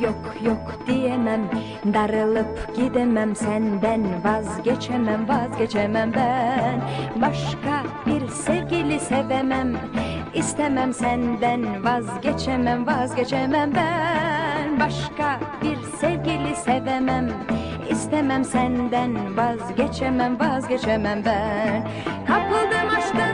Yok yok diyemem. Darılıp gidemem senden Vazgeçemem vazgeçemem ben. Başka bir sevgili sevemem. İstemem senden Vazgeçemem vazgeçemem ben. Başka bir sevgili sevemem. İstemem senden Vazgeçemem vazgeçemem ben. Kapıldım aşkın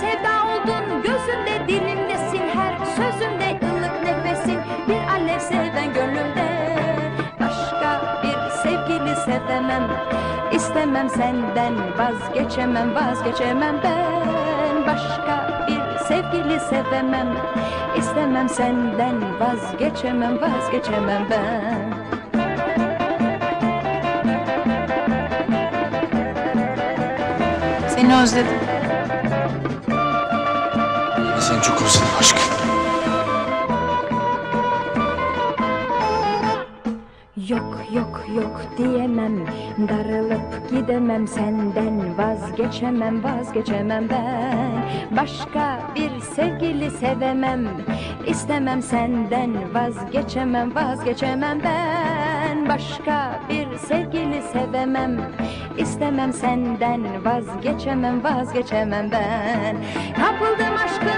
sevda oldun gözümde dilimdesin Her sözümde ılık nefesin. Bir alev seven gönlümde Başka bir sevgili sevemem. İstemem senden vazgeçemem vazgeçemem ben. Başka bir sevgili sevemem. İstemem senden vazgeçemem vazgeçemem ben. Seni özledim. Çok özledim aşkım. Yok yok yok diyemem. Darılıp gidemem senden. Vazgeçemem vazgeçemem ben. Başka bir sevgili sevemem. İstemem senden. Vazgeçemem vazgeçemem ben. Başka bir sevgili sevemem. İstemem senden. Vazgeçemem vazgeçemem ben. Kapıldım aşkın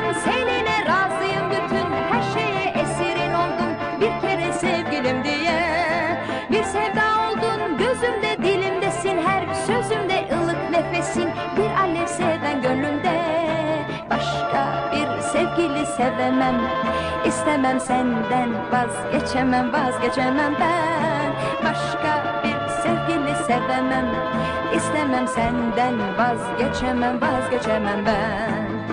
sevda oldun gözümde dilimdesin Her sözümde ılık nefesin. Bir alev seven gönlümde Başka bir sevgili sevemem. İstemem senden vazgeçemem vazgeçemem ben. Başka bir sevgili sevemem. İstemem senden vazgeçemem vazgeçemem ben